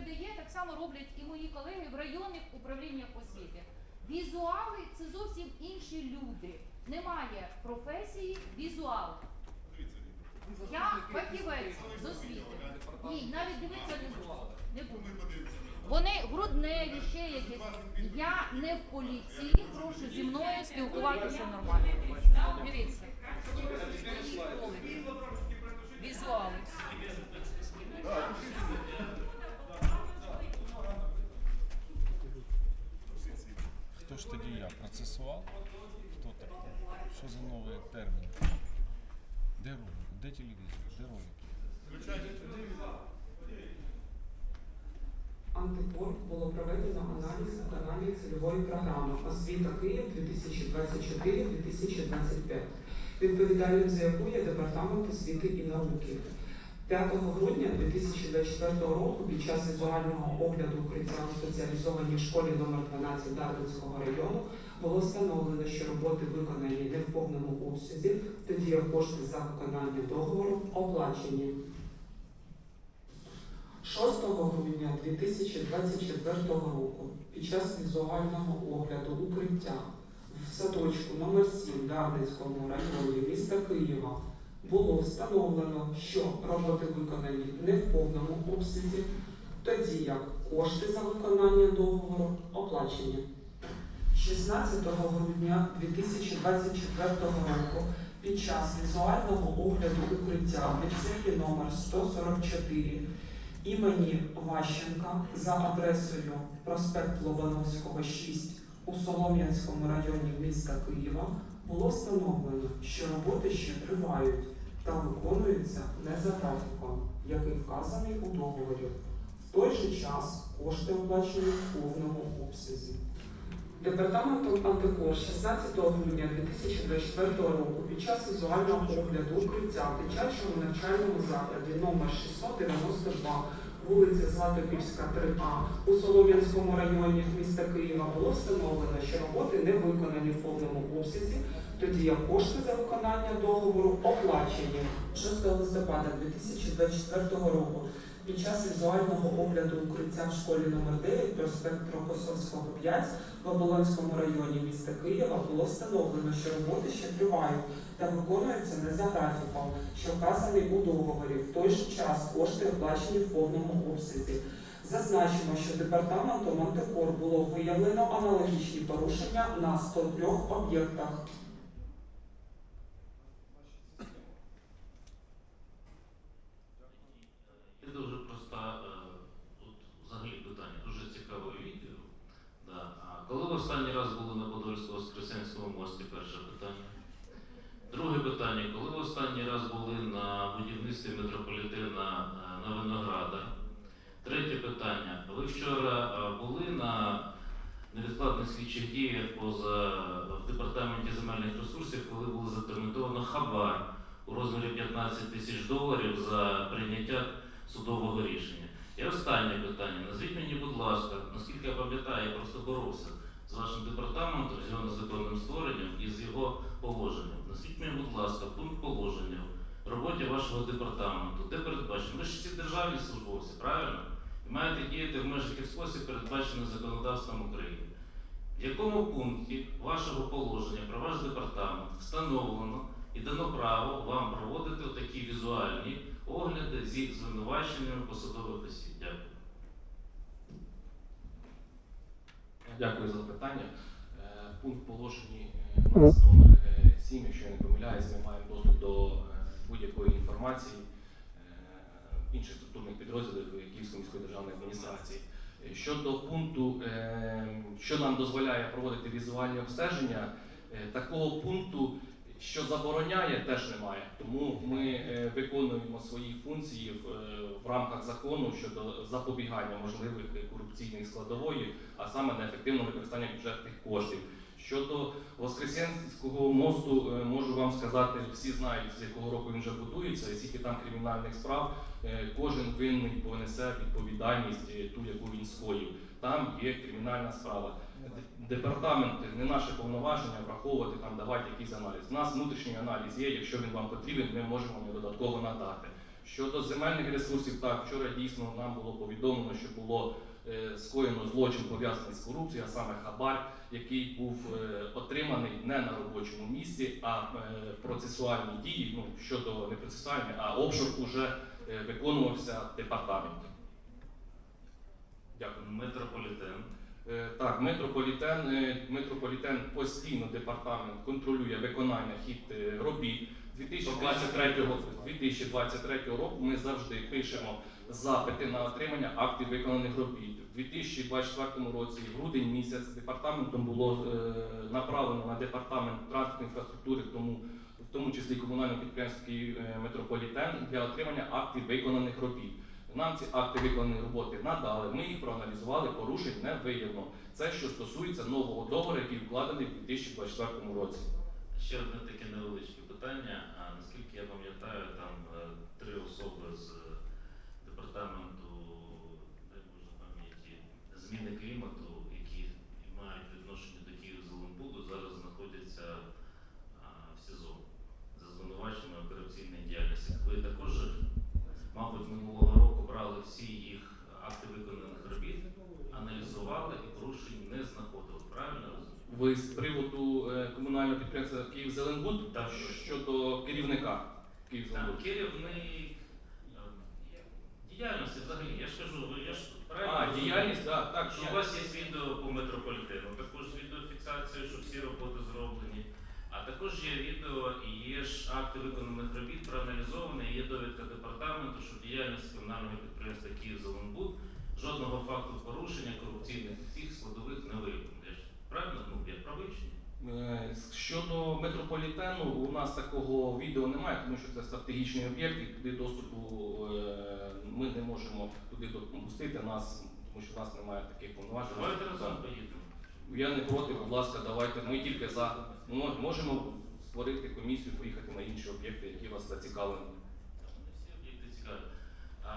передає, так само роблять і мої колеги в районних управліннях освіти. Візуали це зовсім інші люди. Немає професії візуал. Я фахівець з освіти. Ні, навіть дивитися не буду. Не буду. Вони грудневі, ще якісь. Я не в поліції, прошу зі мною спілкуватися нормально. Дивіться. Візуали. Хто ж тоді я? Процесуал? Хто такий? Що за новий термін? Де ролик? Де телевізор? Де ролики? Антипор було проведено аналіз виконання цільової програми Освіта Київ 2024-2025, відповідальним за яку є департамент освіти і науки. 5 грудня 2024 року під час візуального огляду укриття у спеціалізованій школі номер 12 Дарницького району було встановлено, що роботи виконані не в повному обсязі, тоді як кошти за виконання договору оплачені. 6 грудня 2024 року під час візуального огляду укриття в садочку номер 7 Дарницькому районі міста Києва було встановлено, що роботи виконані не в повному обсязі, тоді як кошти за виконання договору оплачені. 16 грудня 2024 року під час візуального огляду укриття в ліцеї номер 144 імені Ващенка за адресою проспект Лобановського, 6 у Солом'янському районі міста Києва було встановлено, що роботи ще тривають та виконуються не за графіком, який вказаний у договорі. В той же час кошти оплачені в повному обсязі. Департаментом антикор 16 грудня 2024 року під час візуального огляду укриття в дитячому навчальному закладі номер 692 вулиця Златопільська, 3А у Солом'янському районі міста Києва було встановлено, що роботи не виконані в повному обсязі, тоді як кошти за виконання договору оплачені. 6 листопада 2024 року. Під час візуального огляду укриття в школі номер 9 проспект Рокосовського 5 в Оболонському районі міста Києва було встановлено, що роботи ще тривають та виконуються не за графіком, що вказаний у договорі. В той же час кошти оплачені в повному обсязі. Зазначимо, що департаментом антикор було виявлено аналогічні порушення на 103 об'єктах. Є дуже проста, е, от взагалі питання, дуже цікаве відео. Да. А коли ви останній раз були на Подольсько-Воскресенському мості, перше питання. Друге питання, коли ви останній раз були на будівництві метрополітена е, на Винограда? Третє питання. Ви вчора е, були на невідкладних слідчих діях поза в департаменті земельних ресурсів, коли було задокументовано хабар у розмірі 15 тисяч доларів за прийняття судового рішення. І останнє питання. Назвіть мені, будь ласка, наскільки я пам'ятаю, я просто боровся з вашим департаментом, з його створенням і з його положенням. Назвіть мені, будь ласка, пункт положення в роботі вашого департаменту, де передбачено. Ви ж всі державні службовці, правильно? І маєте діяти в межах і спосіб, передбачений законодавством України. В якому пункті вашого положення про ваш департамент встановлено і дано право вам проводити такі візуальні огляди зі звинуваченнями посадових осіб? Дякую. Дякую за запитання. Е, Пункт положені сім, номер 7, якщо я не помиляюсь, ми маємо доступ до е, будь-якої інформації е, інших структурних підрозділів Київської міської державної адміністрації. Е, Щодо пункту, е, що нам дозволяє проводити візуальні обстеження, е, такого пункту, що забороняє, теж немає. Тому ми е, виконуємо свої функції в, е, в рамках закону щодо запобігання можливих корупційних складової, а саме неефективного використання бюджетних коштів. Щодо Воскресенського мосту, е, можу вам сказати, всі знають, з якого року він вже будується, і скільки там кримінальних справ, кожен винний понесе відповідальність ту, яку він скоїв. Там є кримінальна справа. Д- Департамент не наше повноваження враховувати там, давати якийсь аналіз. У нас внутрішній аналіз є. Якщо він вам потрібен, ми можемо його додатково надати. Щодо земельних ресурсів, так вчора дійсно нам було повідомлено, що було е, скоєно злочин пов'язаний з корупцією, а саме хабар, який був е, отриманий не на робочому місці, а е, процесуальні дії, ну щодо не процесуальні, а обшук уже е, виконувався в департаменті. Дякую. Метрополітен. Е, Так, метрополітен, е, метрополітен постійно департамент контролює виконання хід е, робіт. 2023, 2023 року ми завжди пишемо запити на отримання актів виконаних робіт. У 2024 році, в грудень місяць, департаментом було направлено на департамент транспортної інфраструктури, тому в тому числі комунальний підприємський е, метрополітен для отримання актів виконаних робіт. Нам ці акти виконаної роботи надали, ми їх проаналізували, порушень не виявлено. Це що стосується нового договору, який вкладений в 2024 році. Ще одне таке невеличке питання. А наскільки я пам'ятаю, там е, три особи з е, департаменту дай Боже пам'яті зміни клімату, які мають відношення до Київзеленбуду, зараз знаходяться а, в СІЗО за звинуваченням у корупційній діяльності. Ви також, мабуть, минулого року брали всі їх акти виконаних робіт, аналізували і порушень не знаходили. Правильно розумію? Ви з приводу е, комунального підприємства Київзеленбуд щодо керівника Там Київзеленбуд. керівний е, діяльності взагалі. Я ж кажу, я ж правильно А, діяльність, так, так. що у вас є відео по метрополітену, також відеофіксація, що всі роботи зроблені. А також є відео і є ж акти виконаних робіт проаналізовані, є довідка департаменту, що в діяльності комунального підприємства Київзеленбуд жодного факту порушення корупційних цих складових не виявлено. Я ж правильно? Ну, я правий чи ні? Е, Щодо метрополітену, у нас такого відео немає, тому що це стратегічний об'єкт, і туди доступу е, ми не можемо туди допустити нас, тому що в нас немає таких повноважень. Давайте разом поїдемо. Я не проти, будь ласка, давайте. Ми тільки за Мо- можемо створити комісію, поїхати на інші об'єкти, які вас зацікавлені. Всі об'єкти цікаві.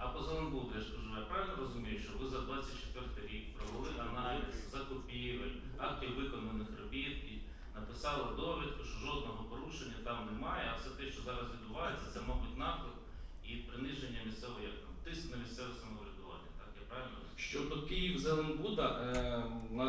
А, по Зеленбуду, я ж кажу, я правильно розумію, що ви за 24 рік провели аналіз закупівель, актів і написали довідку, що жодного порушення там немає, а все те, що зараз відбувається, це, мабуть, наклик і приниження місцевого як там, тиск на місцеве самоврядування. Так, я правильно розумію? Щодо Київ Зеленбуда, е, на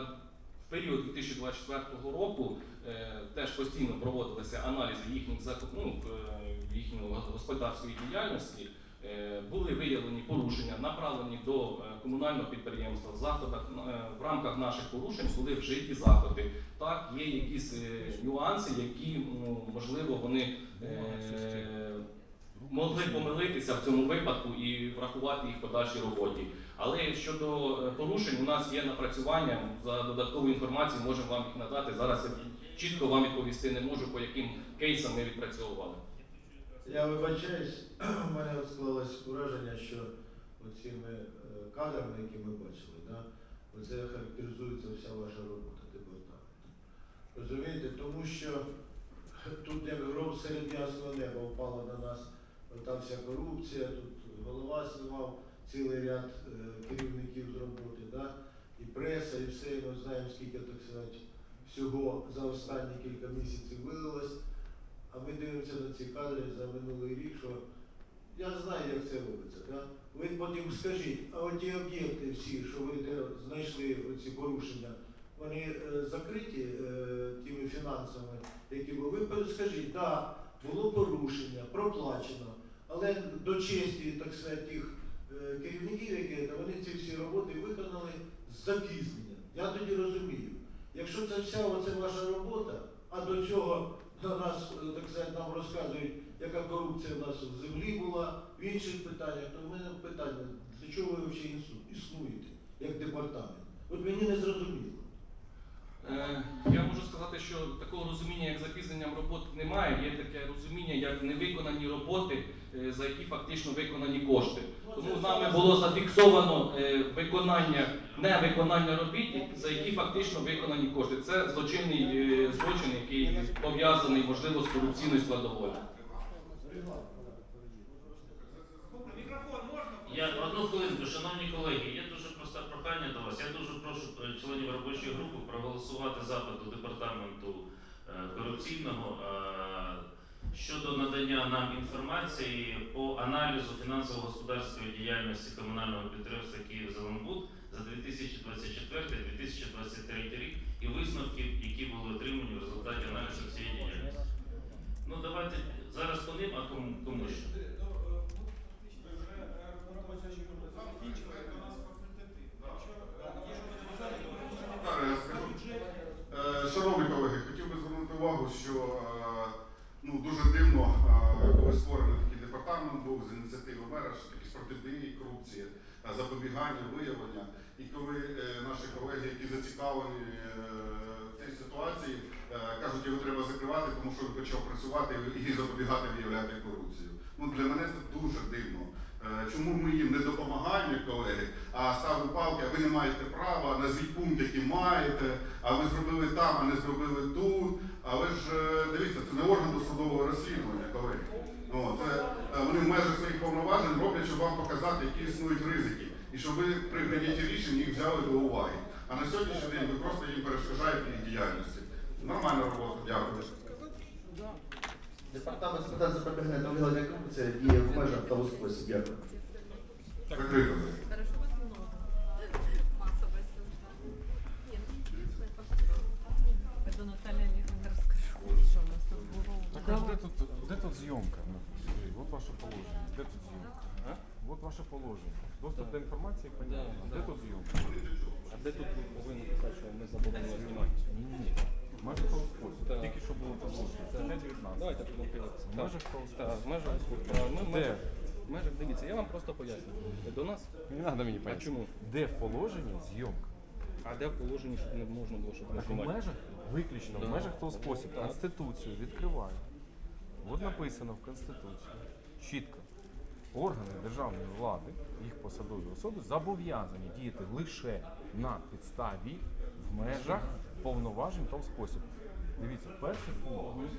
період 2024 року е, теж постійно проводилися аналізи їхніх закуп, ну, е, їхньої господарської діяльності. Е, Були виявлені порушення, направлені до е, комунального підприємства. В заходах е, в рамках наших порушень були вжиті заходи. Так, є якісь нюанси, які можливо вони могли помилитися в цьому випадку і врахувати їх в подальшій роботі. Але щодо порушень, у нас є напрацювання за додаткову інформацію, можемо вам їх надати. Зараз я чітко вам відповісти не можу, по яким кейсам ми відпрацьовували. Я вибачаюсь, у мене склалось враження, що оцими е, кадрами, які ми бачили, да, оце характеризується вся ваша робота департаменту. Розумієте, тому що тут як гром серед ясного неба впала на нас та вся корупція, тут голова знімав цілий ряд е, керівників з роботи, да, і преса, і все, і ми знаємо, скільки, так сказати, всього за останні кілька місяців вилилось. А ми дивимося на ці кадри за минулий рік, що я знаю, як це робиться. Да? Ви потім скажіть, а оті об'єкти всі, що ви знайшли ці порушення, вони е, закриті е, тими фінансами, які були. Ви скажіть, да, було порушення, проплачено, але до честі, так сказати, тих е, керівників, які вони ці всі роботи виконали з запізненням. Я тоді розумію. Якщо це вся оце ваша робота, а до цього на нас, е, так сказати, нам розказують, яка корупція в нас в землі була, в інших питаннях, то в мене питання, для чого ви взагалі існуєте як департамент? От мені не зрозуміло. Е, Я можу сказати, що такого розуміння, як запізненням роботи, немає. Є таке розуміння, як невиконані роботи, е, за які фактично виконані кошти. Тому з нами було зафіксовано виконання, невиконання робіт, за які фактично виконані кошти. Це злочинний е, злочин, який пов'язаний, можливо, з корупційною складовою. Я одну хвилинку, шановні колеги, є дуже просте прохання до вас. Я дуже прошу е, членів робочої групи проголосувати запит до департаменту е, корупційного щодо надання нам інформації по аналізу фінансово-господарської діяльності комунального підприємства «Київзеленбуд» за 2024-2023 рік і висновків, які були отримані в результаті аналізу цієї діяльності. Ну давайте зараз по ним, а кому, кому що. Так, я скажу. Е, Шановні колеги, хотів би звернути увагу, що е, ну, дуже дивно, е, коли створений такий департамент був з ініціативи мера, що такі з протидії корупції, е, запобігання, виявлення. І коли е, наші колеги, які зацікавлені е, в цій ситуації, е, кажуть, його треба закривати, тому що він почав працювати і запобігати виявляти корупцію. Ну, для мене це дуже дивно. Чому ми їм не допомагаємо, колеги, а ставимо палки, а ви не маєте права, назвіть пункт, який маєте, а ви зробили там, а не зробили тут. Але ж дивіться, це не орган досудового розслідування, колеги. Ну, це е, вони в межах своїх повноважень роблять, щоб вам показати, які існують ризики. І щоб ви при прийнятті рішень їх взяли до уваги. А на сьогоднішній день ви просто їм перешкоджаєте їх діяльності. Нормальна робота, дякую. Департамент з питань запобігання та виявлення корупції діє в межах та у спосіб. Дякую. Закрито. Олеговна расскажу, что у нас тут было. Де тут, зйомка? Ну, От ваше положення. Де тут зйомка? А? От ваше положення. Доступ до інформації, понятно. Да, Де да. тут зйомка? А де тут ви повинні писати, що ми заборонили знімати? Ні, ні. В межах правоспосіб. Так. Тільки що було положено. Це 19. Давайте будемо дивитися. В межах правоспосіб. в межах так, ми в межах, в межах дивіться, я вам просто поясню. До нас, Не треба мені а чому? Де в положенні зйомка? А де в положенні, щоб не можна було, щоб не Так знімати? межах, виключно в межах того спосіб. Конституцію відкриваю. От написано в Конституції чітко. Органи державної влади, їх посадові особи зобов'язані діяти лише на підставі в межах повноважень та в спосіб. Дивіться, перший пункт.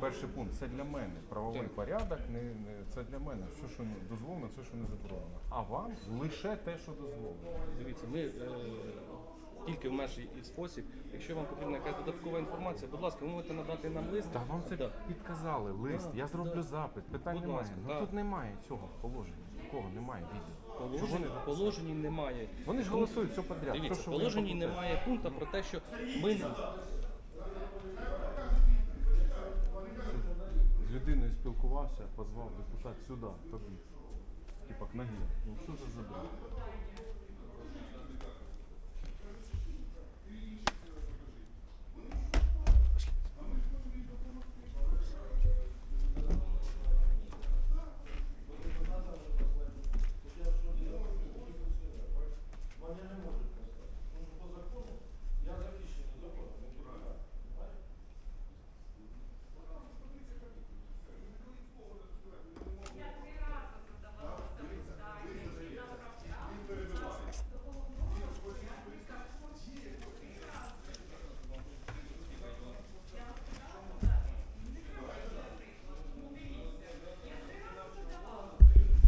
Перший пункт це для мене правовий порядок, не, не це для мене. Що що дозволено, це що не заборонено. А вам лише те, що дозволено. Дивіться, ми е, тільки в межі і в спосіб. Якщо вам потрібна якась додаткова інформація, будь ласка, ви можете надати нам лист. Та вам це Да. підказали лист. Да, Я зроблю да. запит. Питань Будь немає. ласка, ну да. тут немає цього положення. Такого немає відео. Чого Положення, не написали? положенні немає. Вони ж голосують все подряд. Дивіться, Все, що в положенні немає пункту про те, що ми не З людиною спілкувався, позвав депутат сюди, тобі. Типа к ногі. Ну що за забрав?